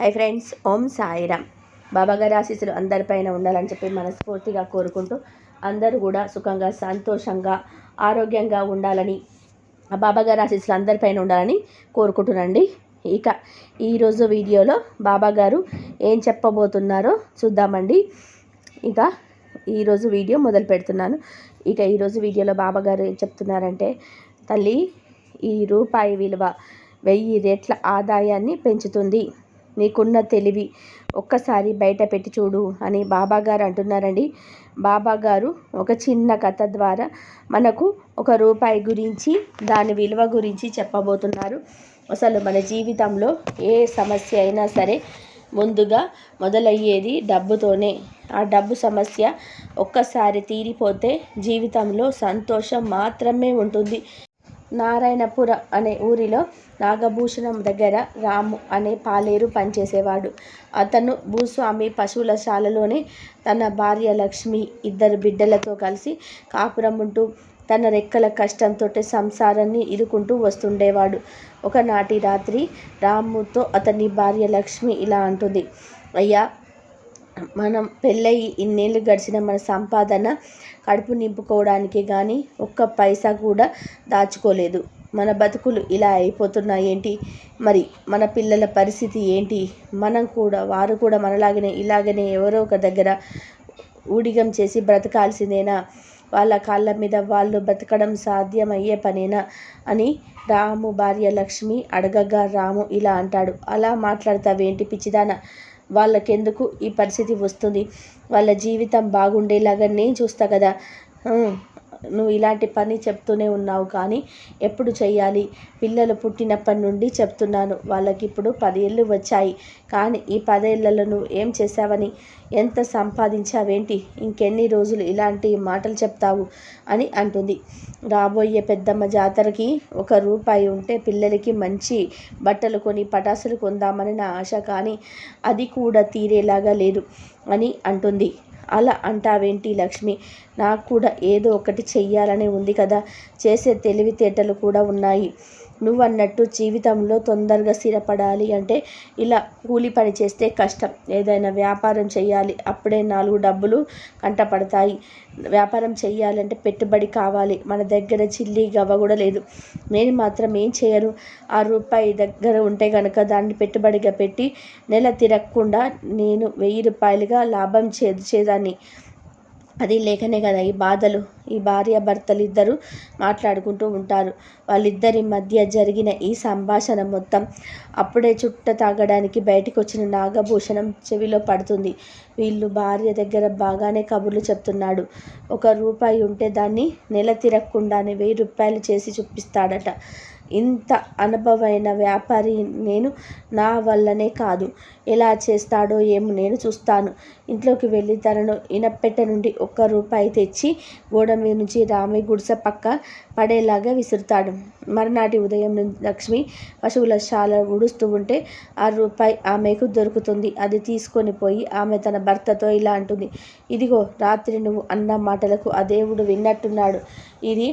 Hi friends ఓం సాయిరామ్. బాబాగారి ఆశీస్సులు అందరిపైన ఉండాలని చెప్పి మనస్ఫూర్తిగా కోరుకుంటూ అందరూ కూడా సుఖంగా సంతోషంగా ఆరోగ్యంగా ఉండాలని ఆ బాబాగారి ఆశీస్సులు అందరిపైన ఉండాలని కోరుకుంటున్నాండి ఇక ఈరోజు వీడియోలో బాబాగారు ఏం చెప్పబోతున్నారో చూద్దామండి. ఇక ఈరోజు వీడియో మొదలు పెడుతున్నాను. ఇక ఈరోజు వీడియోలో బాబాగారు ఏం చెప్తున్నారంటే తల్లి ఈ రూపాయి విలువ వెయ్యి రెట్ల ఆదాయాన్ని పెంచుతుంది. నీకున్న తెలివి ఒక్కసారి బయట పెట్టి చూడు అని బాబాగారు అంటున్నారండి. బాబాగారు ఒక చిన్న కథ ద్వారా మనకు ఒక రూపాయి గురించి దాని విలువ గురించి చెప్పబోతున్నారు. అసలు మన జీవితంలో ఏ సమస్య అయినా సరే ముందుగా మొదలయ్యేది డబ్బుతోనే. ఆ డబ్బు సమస్య ఒక్కసారి తీరిపోతే జీవితంలో సంతోషం మాత్రమే ఉంటుంది. నారాయణపుర అనే ఊరిలో నాగభూషణం దగ్గర రాము అనే పాలేరు పనిచేసేవాడు. అతను భూస్వామి పశువుల శాలలోనే తన భార్య లక్ష్మి ఇద్దరు బిడ్డలతో కలిసి కాపురం ఉంటూ తన రెక్కల కష్టంతో సంసారాన్ని ఇరుకుంటూ వస్తుండేవాడు. ఒకనాటి రాత్రి రాముతో అతని భార్య లక్ష్మి ఇలా అంటుంది అయ్యా మనం పెళ్ళయి ఇన్నేళ్ళు గడిచిన మన సంపాదన కడుపు నింపుకోవడానికి కానీ ఒక్క పైసా కూడా దాచుకోలేదు. మన బతుకులు ఇలా అయిపోతున్నాయి ఏంటి మరి మన పిల్లల పరిస్థితి ఏంటి? మనం కూడా వారు కూడా మనలాగనే ఇలాగనే ఎవరో ఒక దగ్గర ఊడిగం చేసి బ్రతకాల్సిందేనా? వాళ్ళ కాళ్ళ మీద వాళ్ళు బ్రతకడం సాధ్యమయ్యే పనేనా? అని రాము భార్య లక్ష్మి అడగగా రాము ఇలా అంటాడు. అలా మాట్లాడతావేంటి పిచ్చిదాన? వాళ్ళకెందుకు ఈ పరిస్థితి వస్తుంది? వాళ్ళ జీవితం బాగుండేలాగా నేను చూస్తా కదా. నువ్వు ఇలాంటి పని చెప్తూనే ఉన్నావు కానీ ఎప్పుడు చేయాలి పిల్లలు పుట్టినప్పటి నుండి చెప్తున్నాను. వాళ్ళకి ఇప్పుడు పదేళ్ళు వచ్చాయి. కానీ ఈ పదేళ్ళలో నువ్వు ఏం చేసావని ఎంత సంపాదించావేంటి? ఇంకెన్ని రోజులు ఇలాంటి మాటలు చెప్తావు? అని అంటుంది. రాబోయే పెద్దమ్మ జాతరకి ఒక రూపాయి ఉంటే పిల్లలకి మంచి బట్టలు కొని పటాసులు కొందామని నా ఆశ కానీ అది కూడా తీరేలాగా లేదు అని అంటుంది. అలా అంటావేంటి లక్ష్మి? నాకు కూడా ఏదో ఒకటి చెయ్యాలని ఉంది కదా. చేసే తెలివితేటలు కూడా ఉన్నాయి. నువ్వన్నట్టు జీవితంలో తొందరగా స్థిరపడాలి అంటే ఇలా కూలి పని చేస్తే కష్టం. ఏదైనా వ్యాపారం చేయాలి అప్పుడే నాలుగు డబ్బులు కంటపడతాయి. వ్యాపారం చేయాలంటే పెట్టుబడి కావాలి. మన దగ్గర చిల్లి గవ్వ కూడా లేదు. నేను మాత్రం ఏం చేయను? ఆ రూపాయి దగ్గర ఉంటే కనుక దాన్ని పెట్టుబడిగా పెట్టి నెల తిరగకుండా నేను వెయ్యి రూపాయలుగా లాభం చేదాన్ని. అది లేకనే కదా ఈ బాధలు ఈ భార్య భర్తలు ఇద్దరు మాట్లాడుకుంటూ ఉంటారు. వాళ్ళిద్దరి మధ్య జరిగిన ఈ సంభాషణ మొత్తం అప్పుడే చుట్ట తాగడానికి బయటకు వచ్చిన నాగభూషణం చెవిలో పడుతుంది. వీళ్ళు భార్య దగ్గర బాగానే కబుర్లు చెప్తున్నాడు. ఒక రూపాయి ఉంటే దాన్ని నెల తిరగకుండానే వెయ్యి రూపాయలు చేసి చూపిస్తాడట. ఇంత అనుభవమైన వ్యాపారి నేను నా వల్లనే కాదు. ఎలా చేస్తాడో ఏమో నేను చూస్తాను. ఇంట్లోకి వెళ్ళి తనను ఇనపెట్ట నుండి ఒక్క రూపాయి తెచ్చి గోడ మీద నుంచి రామి గుడిసె పక్క పడేలాగా విసురుతాడు. మరునాటి ఉదయం లక్ష్మి పశువుల శాల ఉడుస్తూ ఉంటే ఆ రూపాయి ఆమెకు దొరుకుతుంది. అది తీసుకొని పోయి ఆమె తన భర్తతో ఇలా అంటుంది. ఇదిగో రాత్రి నువ్వు అన్న మాటలకు ఆ దేవుడు విన్నట్టున్నాడు. ఇది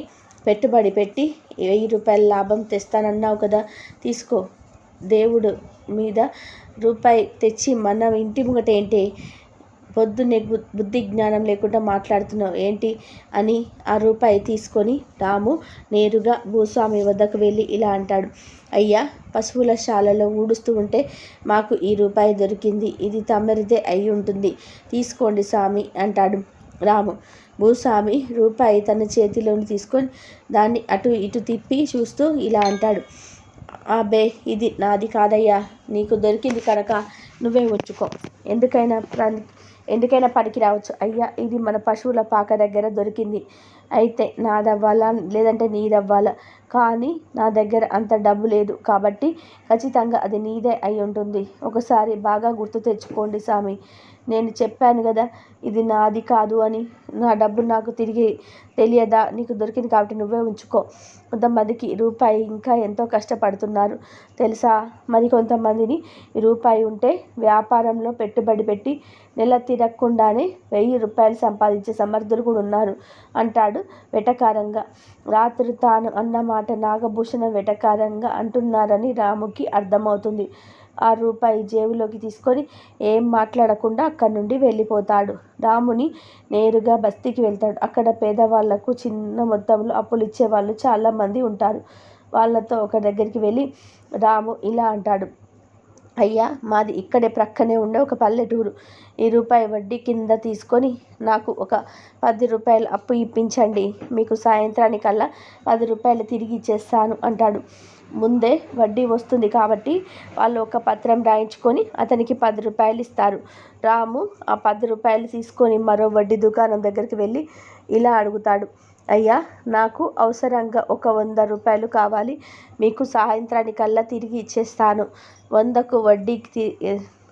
పెట్టుబడి పెట్టి వెయ్యి రూపాయల లాభం తెస్తానన్నావు కదా తీసుకో. దేవుడు మీద రూపాయి తెచ్చి మన ఇంటి ముంగట ఏంటి? పొద్దున్నే బుద్ధి జ్ఞానం లేకుండా మాట్లాడుతున్నావు ఏంటి అని ఆ రూపాయి తీసుకొని రాము నేరుగా భూస్వామి వద్దకు వెళ్ళి ఇలా అంటాడు. అయ్యా పశువుల శాలలో ఊడుస్తూ ఉంటే మాకు ఈ రూపాయి దొరికింది. ఇది తమరిదే అయి ఉంటుంది తీసుకోండి స్వామి అంటాడు. రాము. భూస్వామి రూపాయి తన చేతిలోని తీసుకొని దాన్ని అటు ఇటు తిప్పి చూస్తూ ఇలా అంటాడు. అబ్బే ఇది నాది కాదయ్యా. నీకు దొరికింది కనుక నువ్వే ఉంచుకో. ఎందుకైనా ఎందుకైనా పనికి రావచ్చు. అయ్యా ఇది మన పశువుల పాక దగ్గర దొరికింది. అయితే నాదవ్వాలా? లేదంటే నీదవ్వాలా? కానీ నా దగ్గర అంత డబ్బు లేదు కాబట్టి ఖచ్చితంగా అది నీదే అయి ఉంటుంది. ఒకసారి బాగా గుర్తు తెచ్చుకోండి స్వామి నేను చెప్పాను కదా ఇది నాది కాదు అని. నా డబ్బు నాకు తిరిగి తెలియదా? నీకు దొరికింది కాబట్టి నువ్వే ఉంచుకో. కొంతమందికి రూపాయి ఇంకా ఎంతో కష్టపడుతున్నారు. తెలుసా? మరి కొంతమందిని రూపాయి ఉంటే వ్యాపారంలో పెట్టుబడి పెట్టి నెల తిరగకుండానే వెయ్యి రూపాయలు సంపాదించే సమర్థులు కూడా ఉన్నారు అంటాడు వెటకారంగా. రాత్రి తాను అన్న మాట నాగభూషణ వెటకారంగా అంటున్నారని రాముకి అర్థమవుతుంది. ఆ రూపాయి జేబులోకి తీసుకొని ఏం మాట్లాడకుండా అక్కడి నుండి వెళ్ళిపోతాడు. రాముని నేరుగా బస్తీకి వెళ్తాడు. అక్కడ పేదవాళ్ళకు చిన్న మొత్తంలో అప్పులు ఇచ్చేవాళ్ళు చాలామంది ఉంటారు. వాళ్ళతో ఒక దగ్గరికి వెళ్ళి రాము ఇలా అంటాడు. అయ్యా మాది ఇక్కడే ప్రక్కనే ఉండే ఒక పల్లెటూరు. ఈ రూపాయి వడ్డీ కింద తీసుకొని నాకు ఒక పది రూపాయలు అప్పు ఇప్పించండి. మీకు సాయంత్రానికల్లా పది రూపాయలు తిరిగి ఇచ్చేస్తాను అంటాడు. ముందే వడ్డీ వస్తుంది కాబట్టి వాళ్ళు ఒక పత్రం రాయించుకొని అతనికి పది రూపాయలు ఇస్తారు. రాము ఆ పది రూపాయలు తీసుకొని మరో వడ్డీ దుకాణం దగ్గరికి వెళ్ళి ఇలా అడుగుతాడు. అయ్యా నాకు అవసరంగా ఒక వంద రూపాయలు కావాలి. మీకు సాయంత్రానికల్లా తిరిగి ఇచ్చేస్తాను. వందకు వడ్డీకి తి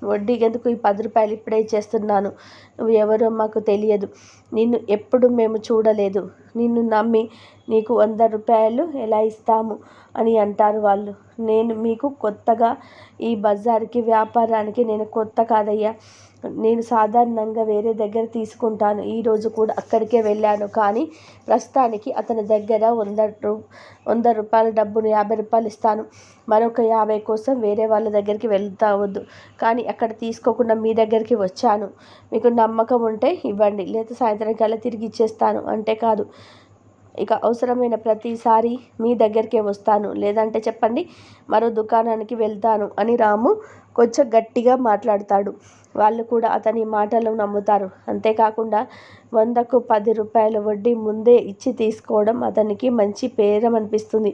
వడ్డీకి ఎందుకు? ఈ పది రూపాయలు ఇప్పుడే ఇచ్చేస్తున్నాను. నువ్వు ఎవరో మాకు తెలియదు. నిన్ను ఎప్పుడు మేము చూడలేదు. నిన్ను నమ్మి నీకు వంద రూపాయలు ఎలా ఇస్తాము అని అంటారు వాళ్ళు. నేను మీకు కొత్తగా ఈ బజార్కి వ్యాపారానికి నేను కొత్త కాదయ్యా. నేను సాధారణంగా వేరే దగ్గర తీసుకుంటాను. ఈరోజు కూడా అక్కడికే వెళ్ళాను. కానీ ప్రస్తుతానికి అతని దగ్గర వంద రూ వంద రూపాయల డబ్బును యాభై రూపాయలు ఇస్తాను. మరొక యాభై కోసం వేరే వాళ్ళ దగ్గరికి వెళ్తావద్దు కానీ అక్కడ తీసుకోకుండా మీ దగ్గరికి వచ్చాను. మీకు నమ్మకం ఉంటే ఇవ్వండి. లేదా సాయంత్రం కల్లా తిరిగి ఇచ్చేస్తాను. అంటే కాదు. ఇక అవసరమైన ప్రతిసారి మీ దగ్గరికే వస్తాను. లేదంటే చెప్పండి మరో దుకాణానికి వెళ్తాను అని రాము కొంచెం గట్టిగా మాట్లాడతాడు. వాళ్ళు కూడా అతని మాటలు నమ్ముతారు. అంతేకాకుండా వందకు పది రూపాయల వడ్డీ ముందే ఇచ్చి తీసుకోవడం అతనికి మంచి పేరం అనిపిస్తుంది.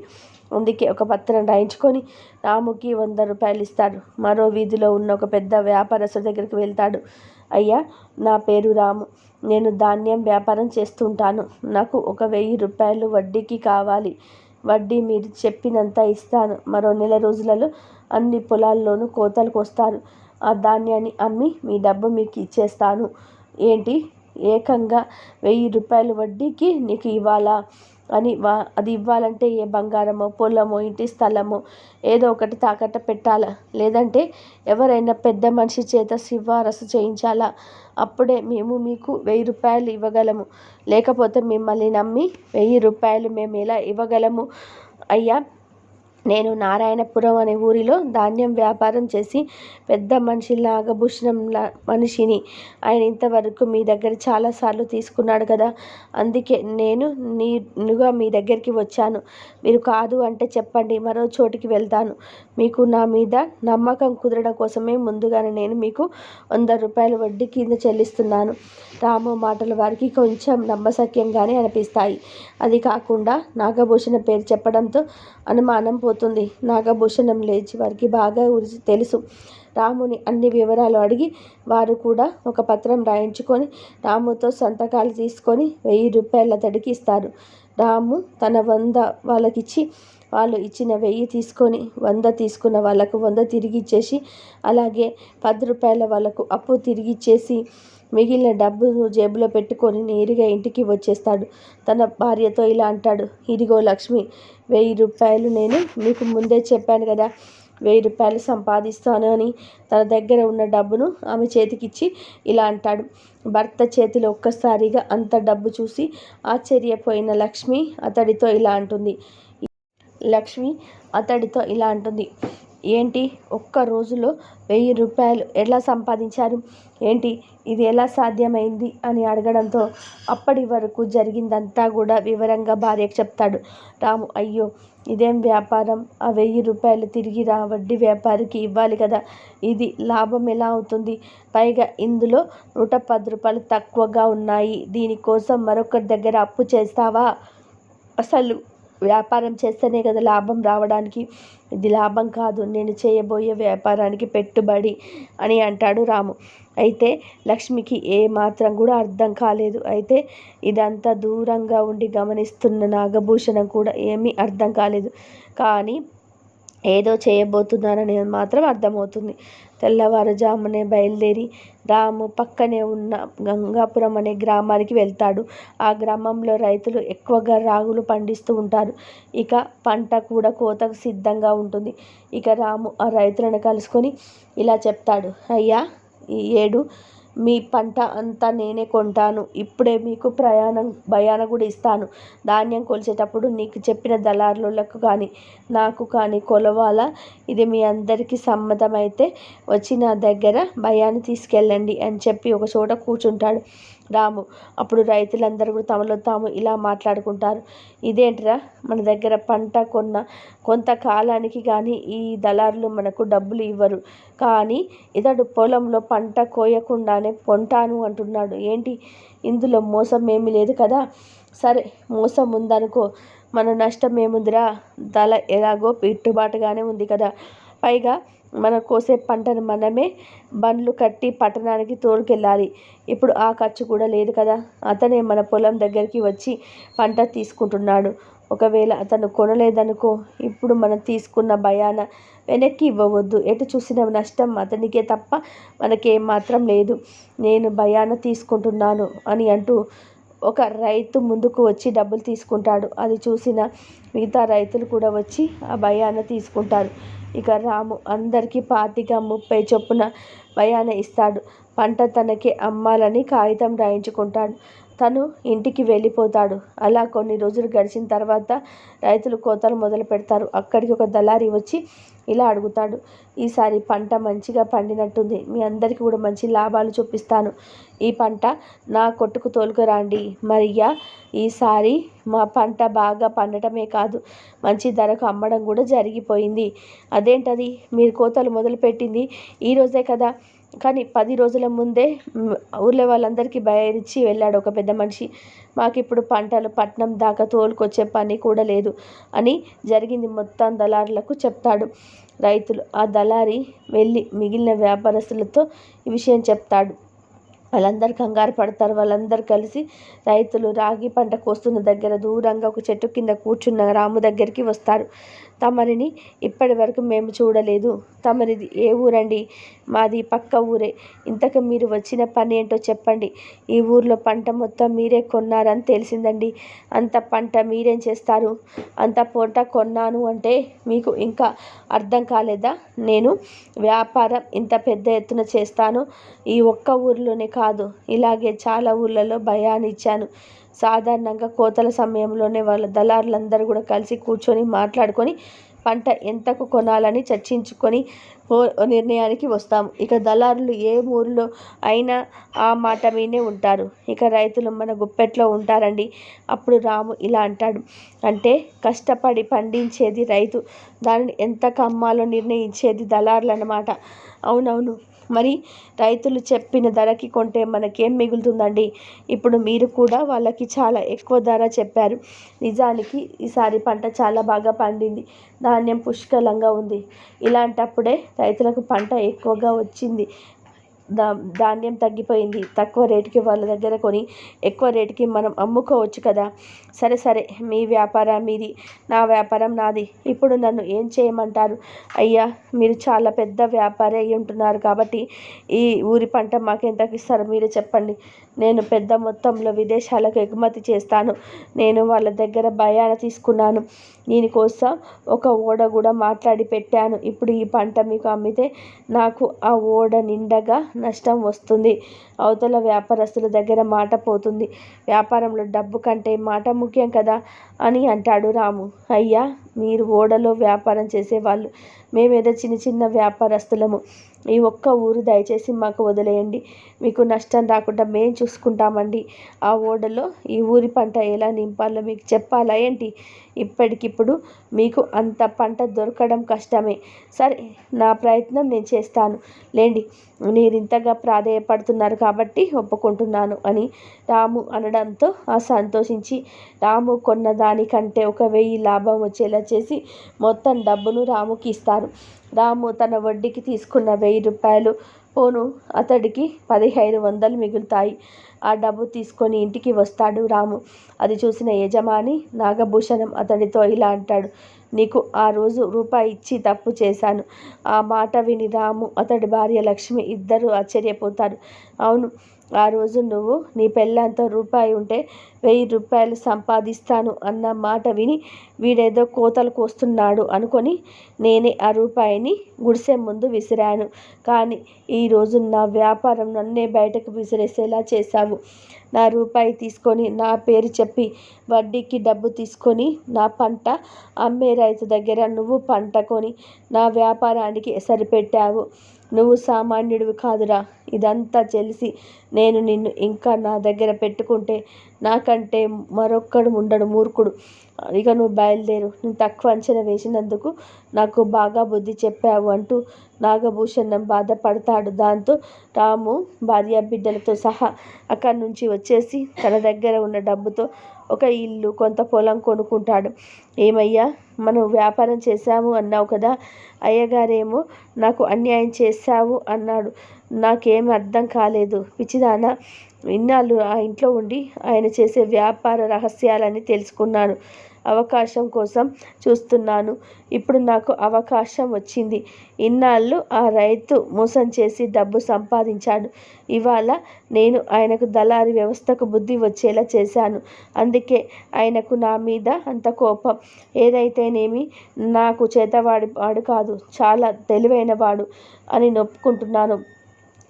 అందుకే ఒక పత్రం రాయించుకొని రాముకి వంద రూపాయలు ఇస్తాడు. మరో వీధిలో ఉన్న ఒక పెద్ద వ్యాపారస్తు దగ్గరికి వెళ్తాడు. అయ్యా నా పేరు రాము. నేను ధాన్యం వ్యాపారం చేస్తుంటాను. నాకు ఒక వెయ్యి రూపాయలు వడ్డీకి కావాలి. వడ్డీ మీరు చెప్పినంత ఇస్తాను. మరో నెల రోజులలో అన్ని పొలాల్లోనూ కోతలకు వస్తారు ఆ ధాన్యాన్ని అమ్మి మీ డబ్బు మీకు ఇచ్చేస్తాను. ఏంటి? ఏకంగా వెయ్యి రూపాయలు వడ్డీకి నీకు ఇవ్వాలా? అని వా అది ఇవ్వాలంటే ఏ బంగారమో పొలమో ఇంటి స్థలమో ఏదో ఒకటి తాకట్టు పెట్టాలా? లేదంటే ఎవరైనా పెద్ద మనిషి చేత సిఫారసు చేయించాలా? అప్పుడే మేము మీకు వెయ్యి రూపాయలు ఇవ్వగలము. లేకపోతే మిమ్మల్ని నమ్మి వెయ్యి రూపాయలు మేము ఎలా ఇవ్వగలము? అయ్యా నేను నారాయణపురం అనే ఊరిలో ధాన్యం వ్యాపారం చేసి పెద్ద మనిషి నాగభూషణం మనిషిని ఆయన ఇంతవరకు మీ దగ్గర చాలాసార్లు తీసుకున్నాడు కదా. అందుకే నేను నేనుగా మీ దగ్గరికి వచ్చాను. మీరు కాదు అంటే చెప్పండి మరో చోటికి వెళ్తాను. మీకు నా మీద నమ్మకం కుదరడం కోసమే ముందుగానే నేను మీకు వంద రూపాయల వడ్డీ కింద చెల్లిస్తున్నాను. రాము మాటలు వారికి కొంచెం నమ్మసక్యంగానే అనిపిస్తాయి. అది కాకుండా నాగభూషణ పేరు చెప్పడంతో అనుమానం పోతుంది. నాగభూషణం లేచి వారికి బాగా తెలుసు. రాముని అన్ని వివరాలు అడిగి వారు కూడా ఒక పత్రం రాయించుకొని రాముతో సంతకాలు తీసుకొని వెయ్యి రూపాయల తడికి ఇస్తారు. రాము తన వంద వాళ్ళకిచ్చి వాళ్ళు ఇచ్చిన వెయ్యి తీసుకొని వంద తీసుకున్న వాళ్ళకు వంద తిరిగి ఇచ్చేసి అలాగే పది రూపాయల వాళ్ళకు అప్పు తిరిగి ఇచ్చేసి మిగిలిన డబ్బును జేబులో పెట్టుకొని నేరుగా ఇంటికి వచ్చేస్తాడు. తన భార్యతో ఇలా అంటాడు ఇదిగో లక్ష్మి వెయ్యి రూపాయలు నేను మీకు ముందే చెప్పాను కదా వెయ్యి రూపాయలు సంపాదిస్తాను అని తన దగ్గర ఉన్న డబ్బును ఆమె చేతికిచ్చి ఇలా అంటాడు. భర్త చేతిలో ఒక్కసారిగా అంత డబ్బు చూసి ఆశ్చర్యపోయిన లక్ష్మి అతడితో ఇలా అంటుంది. లక్ష్మి అతడితో ఇలా అంటుంది. ఏంటి? ఒక్క రోజులో వెయ్యి రూపాయలు ఎలా సంపాదించారు? ఏంటి? ఇది ఎలా సాధ్యమైంది? అని అడగడంతో అప్పటి వరకు జరిగిందంతా కూడా వివరంగా భార్యకు చెప్తాడు. రాము అయ్యో ఇదేం వ్యాపారం? ఆ వెయ్యి రూపాయలు తిరిగి రా వడ్డీ వ్యాపారికి ఇవ్వాలి కదా. ఇది లాభం ఎలా అవుతుంది? పైగా ఇందులో నూట పది రూపాయలు తక్కువగా ఉన్నాయి. దీనికోసం మరొకరి దగ్గర అప్పు చేస్తావా? అసలు వ్యాపారం చేస్తేనే కదా లాభం రావడానికి. ఇది లాభం కాదు నేను చేయబోయే వ్యాపారానికి పెట్టుబడి అని అంటాడు రాము. అయితే లక్ష్మికి ఏ మాత్రం కూడా అర్థం కాలేదు. అయితే ఇదంతా దూరంగా ఉండి గమనిస్తున్న నాగభూషణం కూడా ఏమీ అర్థం కాలేదు. కానీ ఏదో చేయబోతున్నారని మాత్రం అర్థమవుతుంది. తెల్లవారుజామునే బయలుదేరి రాము పక్కనే ఉన్న గంగాపురం అనే గ్రామానికి వెళ్తాడు. ఆ గ్రామంలో రైతులు ఎక్కువగా రాగులు పండిస్తూ ఉంటారు. ఇక పంట కూడా కోతకు సిద్ధంగా ఉంటుంది. ఇక రాము ఆ రైతులను కలుసుకొని ఇలా చెప్తాడు. అయ్యా ఈ ఏడు మీ పంట అంతా నేనే కొంటాను. ఇప్పుడే మీకు ప్రయాణం భయాన కూడా ఇస్తాను. ధాన్యం కొలిచేటప్పుడు నీకు చెప్పిన దళారులకు కానీ నాకు కానీ కొలవాలా? ఇది మీ అందరికీ సమ్మతమైతే వచ్చి నా దగ్గర భయాన్ని తీసుకెళ్ళండి అని చెప్పి ఒక చోట కూర్చుంటాడు. రాము. అప్పుడు రైతులందరూ కూడా తమలో తాము ఇలా మాట్లాడుకుంటారు. ఇదేంటిరా? మన దగ్గర పంట కొన్న కొంతకాలానికి కానీ ఈ దళారులు మనకు డబ్బులు ఇవ్వరు. కానీ ఇతడు పొలంలో పంట కోయకుండానే కొంటాను అంటున్నాడు. ఏంటి? ఇందులో మోసం ఏమీ లేదు కదా? సరే మోసం ఉందనుకో. మన నష్టం ఏముందిరా? దళ ఎలాగో గిట్టుబాటుగానే ఉంది కదా? పైగా మన కోసే పంటను మనమే బండ్లు కట్టి పట్టణానికి తోలుకెళ్ళాలి. ఇప్పుడు ఆ ఖర్చు కూడా లేదు కదా. అతనే మన పొలం దగ్గరికి వచ్చి పంట తీసుకుంటున్నాడు. ఒకవేళ అతను కొనలేదనుకో ఇప్పుడు మనం తీసుకున్న భయాన వెనక్కి ఇవ్వవద్దు. ఎటు చూసిన నష్టం అతనికే తప్ప మనకేం మాత్రం లేదు. నేను భయాన తీసుకుంటున్నాను అని అంటూ ఒక రైతు ముందుకు వచ్చి డబ్బులు తీసుకుంటాడు. అది చూసిన మిగతా రైతులు కూడా వచ్చి ఆ భయాన తీసుకుంటారు. ఇక రాము అందరికీ పాతిక ముప్పై చొప్పున భయాన ఇస్తాడు. పంట తనకి అమ్మాలని కాగితం రాయించుకుంటాడు. తను ఇంటికి వెళ్ళిపోతాడు. అలా కొన్ని రోజులు గడిచిన తర్వాత రైతులు కోతలు మొదలు పెడతారు. అక్కడికి ఒక దళారి వచ్చి ఇలా అడుగుతాడు ఈసారి పంట మంచిగా పండినట్టుంది. మీ అందరికీ కూడా మంచి లాభాలు చూపిస్తాను. ఈ పంట నా కొట్టుకు తోలుకురండి మరియా ఈసారి మా పంట బాగా పండటమే కాదు మంచి ధరకు అమ్మడం కూడా జరిగిపోయింది. అదేంటది? మీరు కోతలు మొదలుపెట్టింది ఈరోజే కదా. కానీ పది రోజుల ముందే ఊర్లో వాళ్ళందరికీ బయలుచ్చి వెళ్ళాడు ఒక పెద్ద మనిషి. మాకు ఇప్పుడు పంటలు పట్నం దాకా తోలుకొచ్చే పని కూడా లేదు అని జరిగింది మొత్తం దళారులకు చెప్తాడు. రైతులు ఆ దళారి వెళ్ళి మిగిలిన వ్యాపారస్తులతో ఈ విషయం చెప్తాడు. వాళ్ళందరూ కంగారు పడతారు. వాళ్ళందరూ కలిసి రైతులు రాగి పంట కోస్తున్న దగ్గర దూరంగా ఒక చెట్టు కింద కూర్చున్న రాము దగ్గరికి వస్తారు. తమరిని ఇప్పటి వరకు మేము చూడలేదు. తమరిది ఏ ఊరండి? మాది పక్క ఊరే. ఇంతకు మీరు వచ్చిన పని ఏంటో చెప్పండి. ఈ ఊర్లో పంట మొత్తం మీరే కొన్నారని తెలిసిందండి. అంత పంట మీరేం చేస్తారు? అంత పంట కొన్నాను అంటే మీకు ఇంకా అర్థం కాలేదా? నేను వ్యాపారం ఇంత పెద్ద ఎత్తున చేస్తాను. ఈ ఒక్క ఊర్లోనే కాదు ఇలాగే చాలా ఊర్లలో భయాన్ని ఇచ్చాను. సాధారణంగా కోతల సమయంలోనే వాళ్ళ దళారులందరూ కూడా కలిసి కూర్చొని మాట్లాడుకొని పంట ఎంతకు కొనాలని చర్చించుకొని నిర్ణయానికి వస్తాము. ఇక దళారులు ఏ ఊరిలో అయినా ఆ మాట మీనే ఉంటారు. ఇక రైతులు మన గుప్పెట్లో ఉంటారండి. అప్పుడు రాము ఇలా అంటాడు. అంటే కష్టపడి పండించేది రైతు దానిని ఎంత కమ్మాలో నిర్ణయించేది దళారులు అన్నమాట అవునవును. మరి రైతులు చెప్పిన ధరకి కొంటే మనకేం మిగులుతుందండి? ఇప్పుడు మీరు కూడా వాళ్ళకి చాలా ఎక్కువ ధర చెప్పారు. నిజానికి ఈసారి పంట చాలా బాగా పండింది. ధాన్యం పుష్కలంగా ఉంది. ఇలాంటప్పుడే రైతులకు పంట ఎక్కువగా వచ్చింది. దా ధాన్యం తగ్గిపోయింది. తక్కువ రేటుకి వాళ్ళ దగ్గర కొని ఎక్కువ రేటుకి మనం అమ్ముకోవచ్చు కదా. సరే సరే మీ వ్యాపారం మీది నా వ్యాపారం నాది. ఇప్పుడు నన్ను ఏం చేయమంటారు? అయ్యా మీరు చాలా పెద్ద వ్యాపారి అయి ఉంటున్నారు కాబట్టి ఈ ఊరి పంట మాకు ఎంతకి ఇస్తారు మీరే చెప్పండి. నేను పెద్ద మొత్తంలో విదేశాలకు ఎగుమతి చేస్తాను. నేను వాళ్ళ దగ్గర భయాన తీసుకున్నాను. దీనికోసం ఒక ఓడ కూడా మాట్లాడి పెట్టాను. ఇప్పుడు ఈ పంట మీకు అమ్మితే నాకు ఆ ఓడ నిండగా నష్టం వస్తుంది. అవతల వ్యాపారస్తుల దగ్గర మాట పోతుంది. వ్యాపారంలో డబ్బు కంటే మాట ముఖ్యం కదా అని అంటాడు రాము. అయ్యా మీరు ఓడలో వ్యాపారం చేసేవాళ్ళు. మేమేదో చిన్న చిన్న వ్యాపారస్తులము. ఈ ఒక్క ఊరు దయచేసి మాకు వదిలేయండి. మీకు నష్టం రాకుండా మేము చూసుకుంటామండి. ఆ ఓడలో ఈ ఊరి పంట ఎలా నింపాలో మీకు చెప్పాలా ఏంటి? ఇప్పటికిప్పుడు మీకు అంత పంట దొరకడం కష్టమే. సరే నా ప్రయత్నం నేను చేస్తాను. లేండి మీరు ఇంతగా ప్రాధేయపడుతున్నారు కాబట్టి కాబట్టి ఒప్పుకుంటున్నాను అని రాము అనడంతో ఆ సంతోషించి రాము కొన్న దానికంటే ఒక వెయ్యి లాభం వచ్చేలా చేసి మొత్తం డబ్బును రాముకి ఇస్తారు. రాము తన వడ్డీకి తీసుకున్న వెయ్యి రూపాయలు పోను అతడికి పదిహేను వందలు మిగులుతాయి. ఆ డబ్బు తీసుకొని ఇంటికి వస్తాడు రాము. అది చూసిన యజమాని నాగభూషణం అతడితో ఇలా అంటాడు నీకు ఆ రోజు రూపాయి ఇచ్చి తప్పు చేశాను. ఆ మాట విని రాము. అతడి భార్య లక్ష్మి ఇద్దరు ఆశ్చర్యపోతారు. అవును ఆ రోజు నువ్వు నీ పెళ్ళంతో రూపాయి ఉంటే వెయ్యి రూపాయలు సంపాదిస్తాను అన్న మాట విని వీడేదో కోతలు కోస్తున్నాడు అనుకొని నేనే ఆ రూపాయిని గుడిసె ముందు విసిరాను. కానీ ఈరోజు నా వ్యాపారం నన్నే బయటకు విసిరేసేలా చేశావు. నా రూపాయి తీసుకొని నా పేరు చెప్పి వడ్డీకి డబ్బు తీసుకొని నా పంట అమ్మే రైతు దగ్గర నువ్వు పంట కొని నా వ్యాపారానికి సరిపెట్టావు. నువ్వు సామాన్యుడివి కాదురా. ఇదంతా తెలిసి నేను నిన్ను ఇంకా నా దగ్గర పెట్టుకుంటే నాకంటే మరొక్కడు ఉండడు మూర్ఖుడు. ఇక నువ్వు బయలుదేరు. నేను తక్కువ అంచనా వేసినందుకు నాకు బాగా బుద్ధి చెప్పావు అంటూ నాగభూషణం బాధపడతాడు. దాంతో రాము భార్య బిడ్డలతో సహా అక్కడి నుంచి వచ్చేసి తన దగ్గర ఉన్న డబ్బుతో ఒక ఇల్లు కొంత పొలం కొనుక్కుంటాడు. ఏమయ్యా మనం వ్యాపారం చేశాము అన్నావు కదా? అయ్యగారేమో నాకు అన్యాయం చేశావు అన్నాడు. నాకేం అర్థం కాలేదు. పిచ్చిదాన ఇన్నాళ్ళు ఆ ఇంట్లో ఉండి ఆయన చేసే వ్యాపార రహస్యాలని తెలుసుకున్నాను. అవకాశం కోసం చూస్తున్నాను. ఇప్పుడు నాకు అవకాశం వచ్చింది. ఇన్నాళ్ళు ఆ రైతు మోసం చేసి డబ్బు సంపాదించాడు. ఇవాళ నేను ఆయనకు దళారి వ్యవస్థకు బుద్ధి వచ్చేలా చేశాను. అందుకే ఆయనకు నా మీద అంత కోపం. ఏదైతేనేమి నాకు చేతవాడి వాడు కాదు చాలా తెలివైన వాడు అని నొప్పుకుంటున్నాను.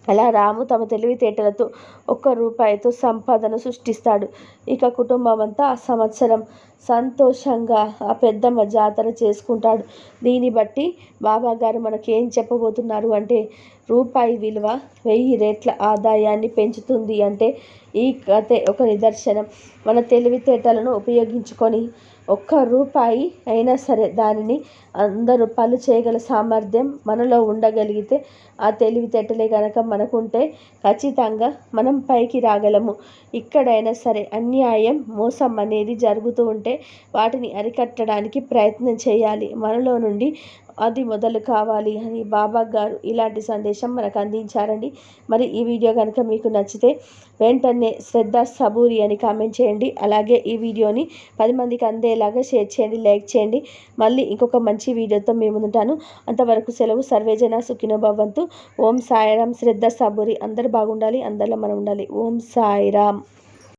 అలా రాము తమ తెలివితేటలతో ఒక్క రూపాయితో సంపాదన సృష్టిస్తాడు. ఇక కుటుంబం అంతా ఆ సంవత్సరం సంతోషంగా ఆ పెద్దమ్మ జాతర చేసుకుంటాడు. దీన్ని బట్టి బాబాగారు మనకేం చెప్పబోతున్నారు అంటే రూపాయి విలువ వెయ్యి రేట్ల ఆదాయాన్ని పెంచుతుంది అంటే ఈ కథ ఒక నిదర్శనం. మన తెలివితేటలను ఉపయోగించుకొని ఒక్క రూపాయి అయినా సరే దానిని అందరూ పలు చేయగల సామర్థ్యం మనలో ఉండగలిగితే ఆ తెలివితేటలే కనుక మనకుంటే ఖచ్చితంగా మనం పైకి రాగలము. ఇక్కడైనా సరే అన్యాయం మోసం అనేది జరుగుతూ ఉంటే ఉంటే వాటిని అరికట్టడానికి ప్రయత్నం చేయాలి. మనలో నుండి అది మొదలు కావాలి అని బాబా గారు ఇలాంటి సందేశం మనకు అందించారండి. మరి ఈ వీడియో కనుక మీకు నచ్చితే వెంటనే శ్రద్ధ సబూరి అని కామెంట్ చేయండి. అలాగే ఈ వీడియోని పది మందికి అందేలాగా షేర్ చేయండి లైక్ చేయండి. మళ్ళీ ఇంకొక మంచి వీడియోతో మేము ఉంటాను అంతవరకు సెలవు సర్వేజన సుఖినో భవంతు ఓం సాయిరామ్ శ్రద్ధ సబూరి. అందరు బాగుండాలి అందరిలో మనం ఉండాలి. ఓం సాయిరామ్